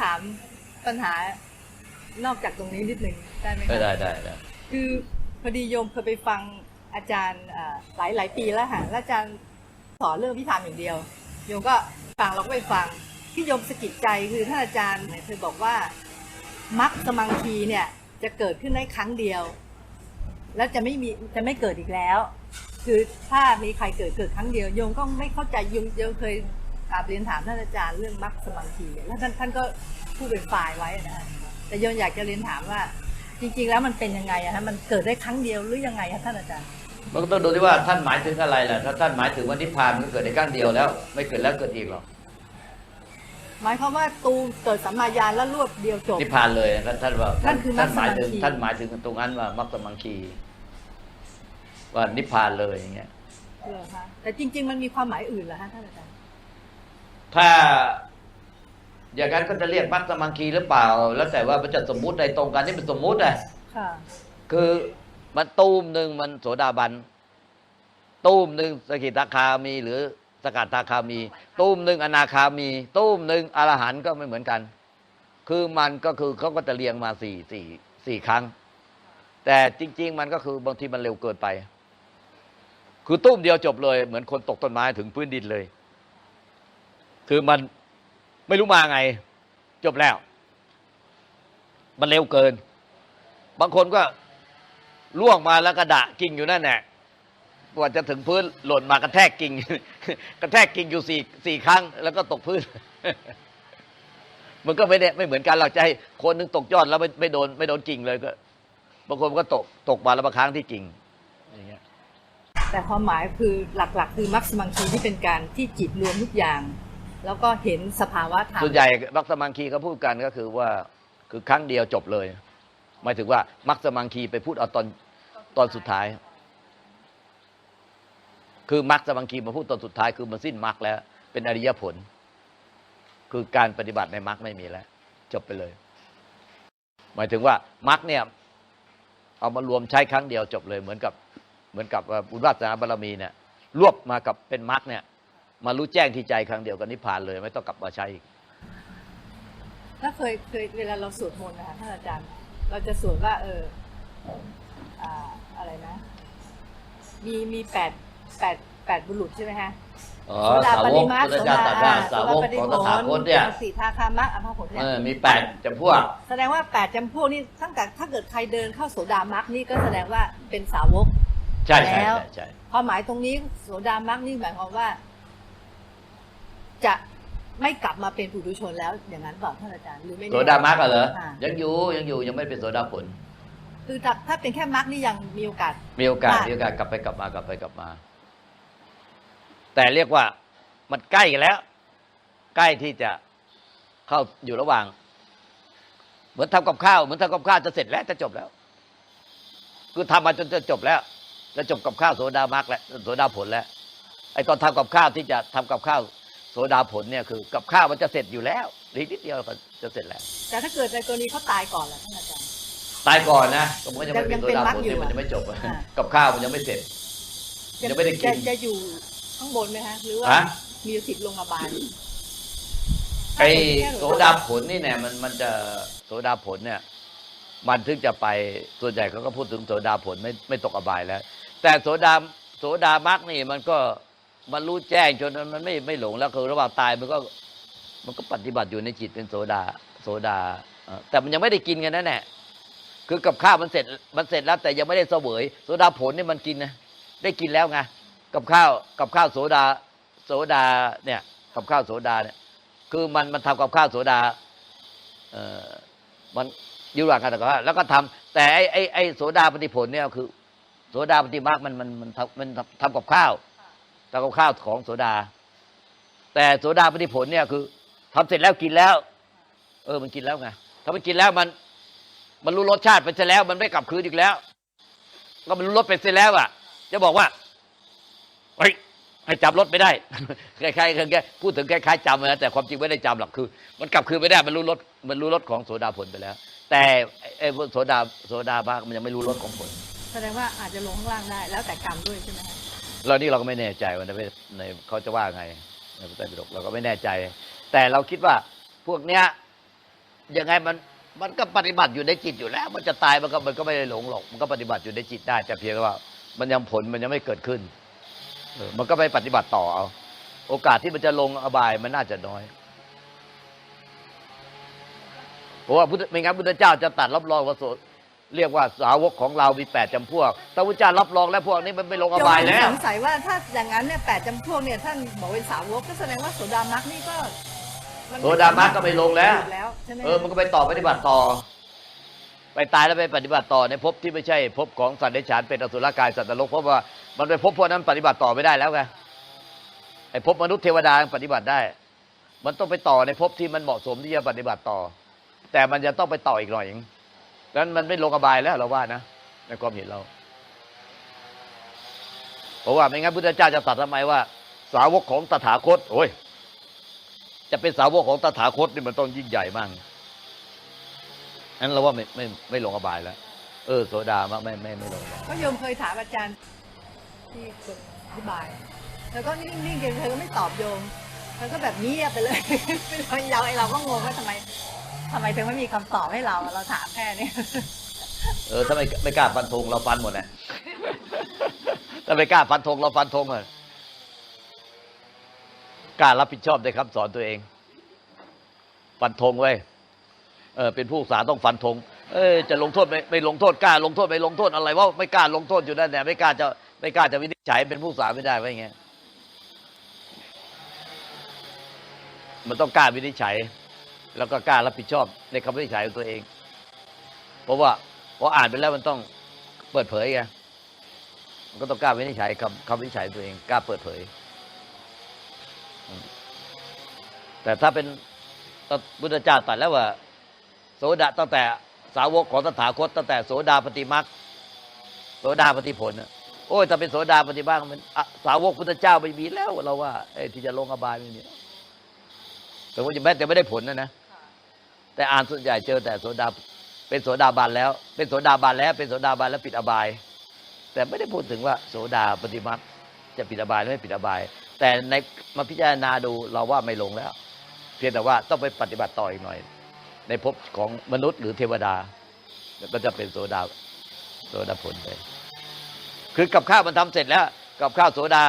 ถามปัญหานอกจากตรงนี้นิดหนึ่งได้ไหมเออคะได้ได้ได้คือพอดีโยมเคยไปฟังอาจารย์อ่าหลายหลายปีแล้วค่ะแล้วอาจารย์สอนเรื่องพิธามอย่างเดียว โยมก็ฟังเราก็ไปฟังที่โยมสะกิดใจคือท่านอาจารย์เนี่ยเคยบอกว่ามักสมังคีเนี่ยจะเกิดขึ้นได้ครั้งเดียว แล้วจะไม่มีจะไม่เกิดอีกแล้ว คือถ้ามีใครเกิดเกิดครั้งเดียว โยมก็ไม่เข้าใจโยมโยมเคย กราบเรียนถามท่านอาจารย์เรื่องมักสมังคีแล้วท่านท่านก็พูดเป็นฝ่ายไว้นะแต่โยมอยากจะเรียนถามว่า จริง ๆ แล้วมันเป็นยังไงอะฮะมันเกิดได้ครั้งเดียวหรือยังไงคะท่านอาจารย์มันก็ต้องดูที่ว่าท่านหมายถึงอะไรล่ะถ้าท่านหมายถึงว่านิพพานมันก็เกิดในครั้งเดียวแล้ว ไม่เกิดแล้วเกิดอีกหรอกหมายความว่าตูมเกิดสัมมาญาณแล้วรวดเดียวจบนิพพานเลยท่านท่านว่านั่นคือท่านหมายถึงมัคสมังคีท่านหมายถึงตรงนั้นว่ามัคสมังคีว่านิพพานเลยอย่างเงี้ยเหรอคะแต่จริง ๆ มันมีความหมายอื่นเหรอฮะท่านอาจารย์ ถ้าอย่างนั้นก็จะเรียกมัคสมังคีหรือเปล่า แล้วแต่ว่ามันจะสมมุติในตรงกันนี่เป็นสมมุติอะค่ะคือมันตูมหนึ่งมันโสดาบัน ตูมหนึ่งสกิทาคามี หรือสกัดทาคามี ตูมหนึ่งอนาคามี ตูมหนึ่งอรหันต์ก็ไม่เหมือนกัน คือมันก็คือเขาก็จะเรียงมาสี่สี่สี่ครั้ง แต่จริง ๆ มันก็คือบางทีมันเร็วเกินไป คือตุ้มเดียวจบเลย เหมือนคนตกต้นไม้ถึงพื้นดินเลย คือมันไม่รู้มาไง จบแล้ว มันเร็วเกิน บางคนก็ล่วงมาแล้วกระดะกิ่งอยู่นั่นแหละกว่าจะถึงพื้นหล่นมากระแทกกิ่ง กระแทกกิ่งอยู่สี่สี่ครั้ง แล้วก็ตกพื้น มันก็ไม่ได้ไม่เหมือนกันหรอกใจคนหนึงตกยอดแล้วไม่ไม่โดนไม่โดนกิ่งเลยก็บางคนก็ตกตกมาแล้วมาค้างที่กิ่งอย่างเงี้ยแต่ความหมายคือหลักๆ คือมัคสมังคีที่เป็นการที่จิตรวมทุกอย่าง แล้วก็เห็นสภาวะธรรมส่วนใหญ่มักสมังคีเขาพูดกันก็คือว่าคือครั้งเดียวจบเลยหมายถึงว่ามักสมังคีไปพูดเอาตอนตอนสุดท้าย คือมักสมังคีมาพูดตอนสุดท้ายคือมันสิ้นมักแล้ว เป็นอริยผล คือการปฏิบัติในมักไม่มีแล้ว จบไปเลย หมายถึงว่ามักเนี่ย เอามารวมใช้ครั้งเดียวจบเลย เหมือนกับ เหมือนกับบุญวาสนาบารมีเนี่ยรวบมากับเป็นมักเนี่ย มารู้แจ้งที่ใจครั้งเดียวกันนิพพานเลย ไม่ต้องกลับมาใช้อีกถ้าเคยเคยเวลาเราสวดมนต์นะคะท่านอาจารย์ เราจะสวดว่า เอออ่าอะไรนะ มีมีแปดแปดแปดบุรุษใช่ไหมฮะอ๋อโสดาสาปวริกมาสพุทธเจ้าตรัสว่าสาวกปฏิของผตถาคตเนี่ยสีทาคามะอภาผลเนี่เอยอมีแปดจำพวก แสดงว่าแปดจำพวกนี่ตั้งแต่ถ้าเกิดใครเดินเข้าโสดามักนี่ก็แสดงว่าเป็นสาวก ใช่ใช่แล้วใช่ใช่ความหมายตรงนี้โสดามักนี่หมายความว่า จะไม่กลับมาเป็นปุถุชนแล้วอย่างนั้นเปล่าท่านอาจารย์หรือไม่แน่โสดามักเหรอค่ะยังอยู่ยังอยู่ยังไม่เป็นโสดาผล คือถ้าถ้าเป็นแค่มักนี่ยังมีโอกาส มีโอกาสได้มีโอกาสกลับไปกลับมากลับไปกลับมา แต่เรียกว่ามันใกล้กันแล้ว ใกล้ที่จะเข้าอยู่ระหว่าง เหมือนทำกับข้าวเหมือนทำกับข้าวจะเสร็จแล้วจะจบแล้ว คือทำมาจนจะจบแล้ว จะจบกับข้าวโสดามักแล้วโสดาผลแล้วไอ้ตอนทำกับข้าวที่จะทำกับข้าว โสดาผลเนี่ยคือกับข้าวมันจะเสร็จอยู่แล้วอีกนิดเดียวก็จะเสร็จแล้ว แต่ถ้าเกิดในกรณีเขาตายก่อนล่ะท่านอาจารย์ตายก่อนนะสมมติยังไม่ยัเป็นงโสเป็นดามรรคผลอยู่เนี่ยมันอะยังไม่จบอะอ่ากับข้าวมันยังไม่เสร็จยังไม่ได้กินจะจะอยู่ข้างบนไหมฮะหรือว่าฮะมีสิทธิ์ลงมาบายไอ้โสดาผลนี่เนี่ยมันมันจะโสดาผลเนี่ย มันถึงจะไปส่วนใหญ่เขาก็พูดถึงโสดาผลไม่ไม่ตกอบายแล้ว แต่โสดาโสดามักนี่มันก็ มันรู้แจ้งจนมันไม่ไม่หลงแล้วคือระหว่างตายมันก็มันก็ปฏิบัติอยู่ในจิตเป็นโสดาโสดา แต่มันยังไม่ได้กินกันนั่นแหละคือกับข้าวมันเสร็จมันเสร็จแล้ว แต่ยังไม่ได้เสวยโสดาผลนี่มันกินนะได้กินแล้วไงกับข้าวกับข้าวโสดาโสดาเนี่ยกับข้าวโสดาเนี่ยคือมันมันทำกับข้าวโสดาเอ่อมันอยู่ระหว่างการทำกับข้าวแล้วก็ทำแต่ไอ้ไอ้ไอโสดาปฏิผลเนี่ยคือ โสดาปฏิมาคมันมันมันทำมันทำกับข้าว ทำกับข้าวของโสดา แต่โสดาปฏิผลเนี่ยคือทำเสร็จแล้วกินแล้ว เออมันกินแล้วไงถ้ามันกินแล้วมัน มันรู้รสชาติไปเสร็จแล้ว มันไม่กลับคืนอีกแล้ว ก็มันรู้รสไปเสร็จแล้วอะ จะบอกว่าเฮ้ยให้จำรสไม่ได้คล้ายๆแค่พูดถึงคล้ายๆจำนะแต่ความจริงไม่ได้จำหรอกคือ มันกลับคืนไม่ได้มันรู้รสมันรู้รสของโสดาผลไปแล้ว แต่ไอ้โสดาโสดาบ้างมันยังไม่รู้รสของผลแสดงว่าอาจจะลงข้างล่างได้ แล้วแต่กรรมด้วยใช่ไหม เรานี่เราก็ไม่แน่ใจว่าในในเขาจะว่าไงในพระไตรปิฎกเราก็ไม่แน่ใจ แต่เราคิดว่าพวกเนี้ยยังไงมันมันก็ปฏิบัติอยู่ในจิตอยู่แล้ว มันจะตายมันก็มันก็ไม่ได้หลงหรอก มันก็ปฏิบัติอยู่ในจิตได้ แต่เพียงว่า มันยังผลมันยังไม่เกิดขึ้นมันก็ไปปฏิบัติต่อเอา โอกาสที่มันจะลงอบายมันน่าจะน้อยเพราะว่าพุทธไม่งั้นพุทธเจ้าจะตัดรับรองว่าโส เรียกว่าสาวกของเรามีแปดจำพวกถ้าพุทธเจ้ารับรองแล้วพวกนี้มันไม่ลงอบายแล้โมวสงสัยว่าถ้าอย่างนั้นเนี่ยแปดจำพวกเนี่ยท่านบอกเป็นสาวกก็แสดงว่าโสดามักนี่ก็นไโสดามัคก็ไม่ลงแล้วแล้ว ใช่ไหมเออ มันก็ไปต่อปฏิบัติต่อ ไปตายแล้วไปปฏิบัติต่อในภพที่ไม่ใช่ภพของสัตว์เดรัจฉานเป็นอสุรกายสัตว์นรกเพราะว่ามันไปภพพวกนั้นปฏิบัติต่อไม่ได้แล้วไงไอ้ภพมนุษย์เทวดาปฏิบัติได้ มันต้องไปต่อในภพที่มันเหมาะสมที่จะปฏิบัติต่อ แต่มันจะต้องไปต่ออีกหน่อยเอง ดังนั้นมันไม่ลงอบายแล้วเราว่านะในความเห็นเราเพราะว่าไม่งั้นพุทธเจ้าจะตรัสทำไมว่า สาวกของตถาคต โอ้ย จะเป็นสาวกของตถาคตนี่มันต้องยิ่งใหญ่มากนั้นเราว่าไม่ไม่ไม่ลงอบายแล้ว เออ โสดาไม่ไม่ไม่ลงอบายก็โยมเคยถามอาจารย์ที่อธิบาย แล้วก็นิ่งๆเธอก็ไม่ตอบโยมเธอก็แบบเงียบไปเลยเราไอเราก็งงว่าทำไม ทำไมถึงไม่มีคำตอบให้เรา เราถามแค่นี้เออถ้าไม่ไม่กล้าฟันธงเราฟันหมดแหละถ้าไม่กล้าฟันธงเราฟันธงเลยกล้ารับผิดชอบในคำสอนตัวเอง ฟันธงไว้เออเป็นผู้ศึกษาต้องฟันธงเออจะลงโทษไม่ไม่ลงโทษกล้าลงโทษไม่ลงโทษอะไรว่าไม่กล้าลงโทษอยู่นั่นแหละไม่กล้าจะไม่กล้าจะวินิจฉัยเป็นผู้ศึกษาไม่ได้ไว้ไงยมันต้องกล้าวินิจฉัย แล้วก็กล้ารับผิดชอบในคำวินิจฉัยของตัวเอง เพราะว่าพออ่านไปแล้วมันต้องเปิดเผยไงมันก็ต้องกล้าวินิจฉัยคำคำวินิจฉัยตัวเองกล้าเปิดเผย แต่ถ้าเป็นพุทธเจ้าตรัสแล้วว่า โสดาตั้งแต่สาวกของตถาคตตั้งแต่โสดาปฏิมักโสดาปฏิผลนะโอ้ยถ้าเป็นโสดาปฏิบัติมันสาวกพุทธเจ้าไม่มีแล้วเราว่าอที่จะลงอบายไม่มีแต่ว่าจะแม้แต่ไม่ได้ผลนะนะ แต่อ่านส่วนใหญ่เจอแต่โสดาเป็นโสดาบันแล้ว เป็นโสดาบันแล้ว เป็นโสดาบันแล้วปิดอบาย แต่ไม่ได้พูดถึงว่าโสดาปฏิมาจะปิดอบายหรือไม่ปิดอบาย แต่ในมาพิจารณาดูเราว่าไม่ลงแล้ว เพียงแต่ว่าต้องไปปฏิบัติต่ออีกหน่อย ในภพของมนุษย์หรือเทวดาแล้วก็จะเป็นโสดาโสดาผลไปคือกับข้าวมันทำเสร็จแล้ว กับข้าวโสดา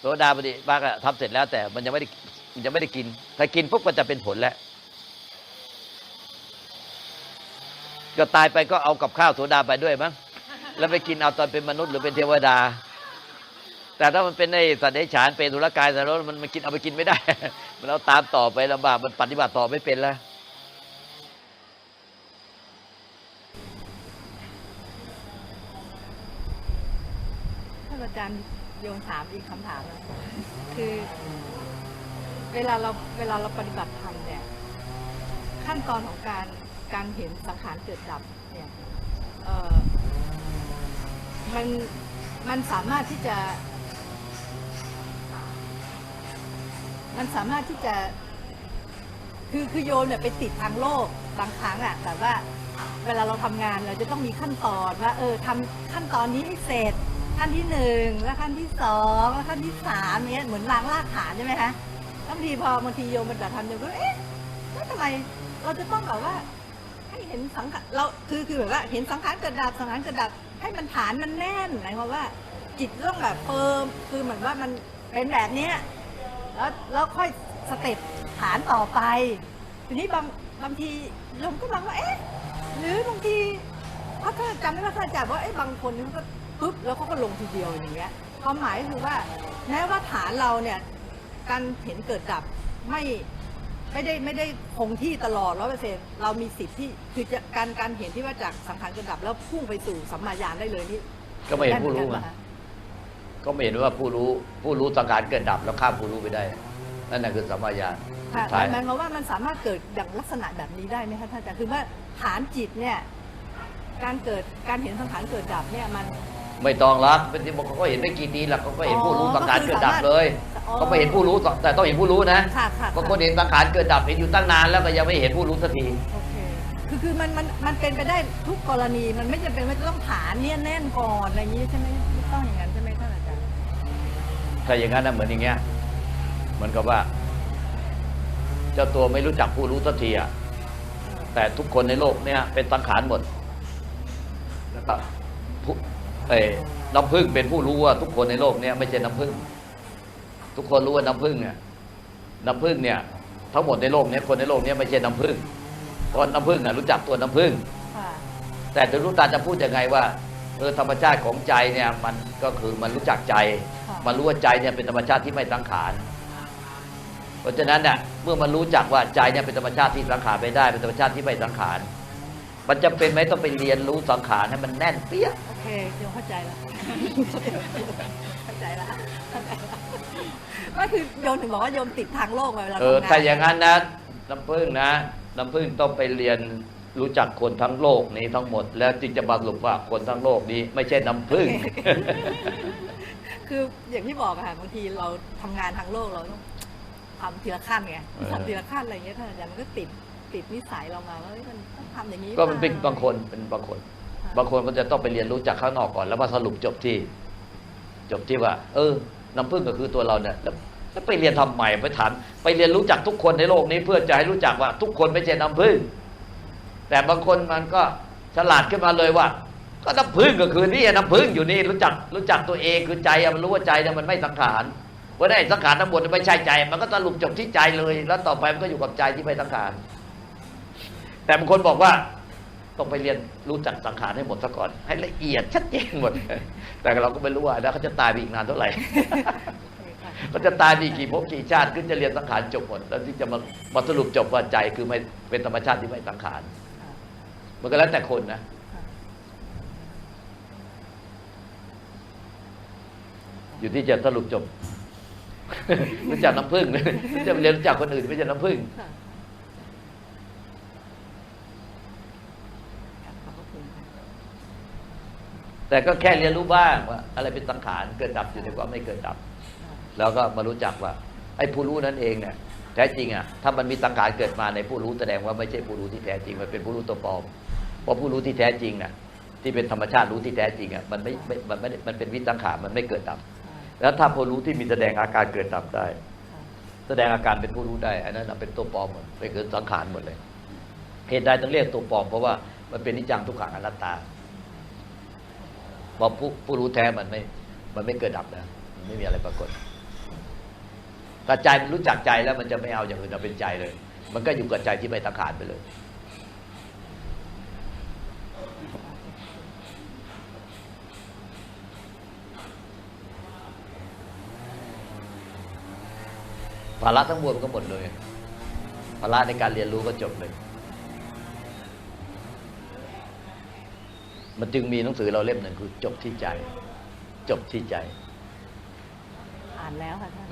โสดาปฏิมาทำเสร็จแล้ว แต่มันยังไม่ได้มันยังไม่ได้กินถ้ากินปุ๊บก็จะเป็นผลแล้ว ก็ตายไปก็เอากับข้าวโสดาไปด้วยมั้งแล้วไปกินเอาตอนเป็นมนุษย์หรือเป็นเทวดา แต่ถ้ามันเป็นในสัตว์เดรัจฉานเป็นธุรกายแต่รถมันมันกินเอาไปกินไม่ได้ มันเอาตามต่อไปลำบากมันปฏิบัติต่อไม่เป็นแล้วท่านอาจารย์โยงถามอีกคำถามนะคือ เวลาเราเวลาเราปฏิบัติธรรมเนี่ย ขั้นตอนของการ การเห็นสังขารเกิดดับเนี่ยมันมันสามารถที่จะ มันสามารถที่จะ คือคือโยนเนี่ยไปติดทางโลกบางครั้งอะแต่ว่าเวลาเราทำงานเราจะต้องมีขั้นตอนว่าเออทำขั้นตอนนี้ให้เสร็จขั้นที่หนึ่งแล้วขั้นที่สองแล้วขั้นที่สามเนี้ยเหมือนล้างรากฐานใช่ไหมคะบางทีพอบางทีโยมปฏิบัติธรรมโยมก็เอ๊ะแล้วทำไมเราจะต้องแบบว่า ให้เห็นสังขารเราคือคือแบบว่าเห็นสังขารเกิดดับสังขารเกิดดับให้มันฐานมันแน่นหมายความว่าจิตต้องแบบเฟิร์มคือเหมือนว่ามันเป็นแบบเนี้ยแล้วแล้วค่อยสเต็ปฐานต่อไป ทีนี้บางบางทีโยมก็มองว่าเอ๊ะหรือบางทีเพราะถ้าจำได้ว่าท่านจารย์ว่าไอ้บางคนเขาก็ปุ๊บแล้วเขาก็ลงทีเดียวอย่างเงี้ยความหมายคือว่าแม้ว่าฐานเราเนี่ยการเห็นเกิดดับไม่ ไม่ได้ไม่ได้คงที่ตลอดร้อยเปอร์เซ็นเรามีสิทธิ์ที่คือจะการการเห็นที่ว่าจากสังขารเกิดดับแล้วพุ่งไปสู่สัมมาญาณได้เลยนี่ก็ไม่เห็นผู้รู้ด้ไงมือกัปะคะก็ไม่เห็นว่าผู้รู้ผู้รู้สังขารเกิดดับแล้วข้ามผู้รู้ไปได้ นั่นน่ะคือสัมมาญาณค่ะใช่หมายความว่ามันสามารถเกิดอย่างลักษณะแบบนี้ได้ไหมคะท่านอาจารย์คือว่าฐานจิตเนี่ยการเกิดการเห็นสังขารเกิดดับเนี่ยมัน ไม่ต้องรักเป็นที่บอกเขาก็เห็นไม่กี่ดีหรอกเขาก็เห็นผู้รู้สังขารเกิดดับเลยอ๋อเขาไม่เห็นผู้รู้แต่ต้องเห็นผู้รู้นะค่ะค่ะบางคนเห็นสังขารเกิดดับเห็นอยู่ตั้งนานแล้วก็ยังไม่เห็นผู้รู้สักทีโอเคคือคือมันมันมันเป็นไปได้ทุกกรณีมันไม่จำเป็นว่าจะต้องฐานเนี่ยแน่นก่อนอะไรอย่างนี้ใช่ไหมไม่ต้องอย่างนั้นใช่ไหมท่านอาจารย์ถ้าอย่างนั้นนะเหมือนอย่างเงี้ยเหมือนกับว่า เจ้าตัวไม่รู้จักผู้รู้สักทีอะแต่ทุกคนในโลกเนี่ย เป็นสังขารหมดแล้วก็ผู้ เอ้ยน้ำพึ่งเป็นผู้รู้ว่าทุกคนในโลกเนี่ยไม่ใช่น้ำพึ่ง ทุกคนรู้ว่าน้ำพึ่งเนี่ยน้ำพึ่งเนี่ยทั้งหมดในโลกเนี้คนในโลกเนี้ไม่ใช่น้ำพึ่งเพราะน้ำพึ่งน่ะรู้จักตัวน้ำพึ่งค่ะแต่จะรู้ตาจะพูดยังไงว่าเออธรรมชาติของใจเนี่ยมันก็คือมันรู้จักใจค่ะมันรู้ว่าใจเนี่ยเป็นธรรมชาติที่ไม่สังขารเพราะฉะนั้นเนี่ยเมื่อมันรู้จักว่าใจเนี่ยเป็นธรรมชาติที่สังขารไม่ได้เป็นธรรมชาติที่ไม่สังขาร มันจะเป็นไหมต้องไปเรียนรู้สังขารให้มันแน่นเปี้ยโอเคโยมเข้าใจแล้วเข้าใจแล้วเข้าใจแล้วก็คือโยมถึงบอกว่าโยมติดทางโลกมาเวลาเออทำงานถ้าอย่างนั้นนะน้ำพึ่งนะน้ำพึ่งต้องไปเรียนรู้จักคนทั้งโลกนี้ทั้งหมด แล้วจึงจะมาสรุปว่าคนทั้งโลกนี้ ไม่ใช่น้ำพึ่ง คืออย่างที่บอกอะค่ะบางทีเราทำงานทางโลกเราต้องทำทีละขั้นไงเออ ทำทีละขั้นอะไรอย่างเงี้ยท่านอาจารย์มันก็ติด ติดนิสัยเรามาว่าเฮ้ยมันต้องทำอย่างนี้ก็มันเป็นปล่บางคนเป็นบางคนค่ะบางคนก็จะต้องไปเรียนรู้จากข้างนอกก่อน แล้วมาสรุปจบที่ จบที่ว่า เออ น้ำพึ่งก็คือตัวเราเนี่ยแล้วแล้วไปเรียนทำใหม่ไปถามไปเรียนรู้จักทุกคนในโลกนี้เพื่อจะให้รู้จักว่า ทุกคนไม่ใช่น้ำพึ่ง แต่บางคนมันก็ฉลาดขึ้นมาเลยว่า ก็น้ำพึ่งก็คือนี่น้ำพึ่งอยู่นี่รู้จักรู้จักตัวเองคือใจอะมันรู้ว่าใจเนี่ยมันไม่สังขารว่าได้สังขารทั้งหมดไม่ใช่ใจ มันก็สรุปจบที่ใจเลย แล้วต่อไปมันก็อยู่กับใจที่ไม่สังขาร แต่บางคนบอกว่าต้องไปเรียนรู้จักสังขารให้หมดซะก่อน ให้ละเอียดชัดเจนหมด แต่เราก็ไม่รู้ว่าแล้วเขาจะตายไปอีกนานเท่าไหร่เขาจะตายไปอีกกี่ภพกี่ชาติขึ้นจะเรียนสังขารจบหมดแล้วที่จะมามาสรุปจบว่าใจคือไม่เป็นธรรมชาติที่ไม่สังขารค่ะมันก็แล้วแต่คนนะค่ะอยู่ที่จะสรุปจบรู้จักน้ำผึ้งจะไปเรียนรู้จักคนอื่นไม่ใช่น้ำผึ้ง ค่ะขอบพระคุณค่ะ แต่ก็แค่เรียนรู้บ้างว่าอะไรเป็นสังขารเกิดดับอยู่ในความไม่เกิดดับ แล้วก็มารู้จักว่า ไอ้ผู้รู้นั่นเองเนี่ยแท้จริงอะถ้ามันมีสังขารเกิดมาในผู้รู้แสดงว่าไม่ใช่ผู้รู้ที่แท้จริงมันเป็นผู้รู้ตัวปลอมเพราะผู้รู้ที่แท้จริงน่ะ ที่เป็นธรรมชาติรู้ที่แท้จริงอะมันไม่ไม่มันไม่มันเป็นวิสังขารมันไม่เกิดดับ แล้วถ้าผู้รู้ที่มีแสดงอาการเกิดดับได้ แสดงอาการเป็นผู้รู้ได้อันนั้นเป็นตัวปลอมหมดเป็นคือสังขารหมดเลยเหตุใดต้องเรียกตัวปลอมเพราะว่ามันเป็นนิจังทุกขังอนัตตา พอผู้ผู้รู้แท้มันไม่ มันไม่เกิดดับนะมันไม่มีอะไรปรากฏถ้าใจมันรู้จักใจแล้วมันจะไม่เอาอย่างอื่นเอาเป็นใจเลย มันก็อยู่กับใจที่ไม่สังขารไปเลยภาระทั้งมวลมันก็หมดเลยภาระในการเรียนรู้ก็จบเลย มันจึงมีหนังสือเราเล่มหนึ่งคือ จบที่ใจ จบที่ใจ อ่านแล้วค่ะท่าน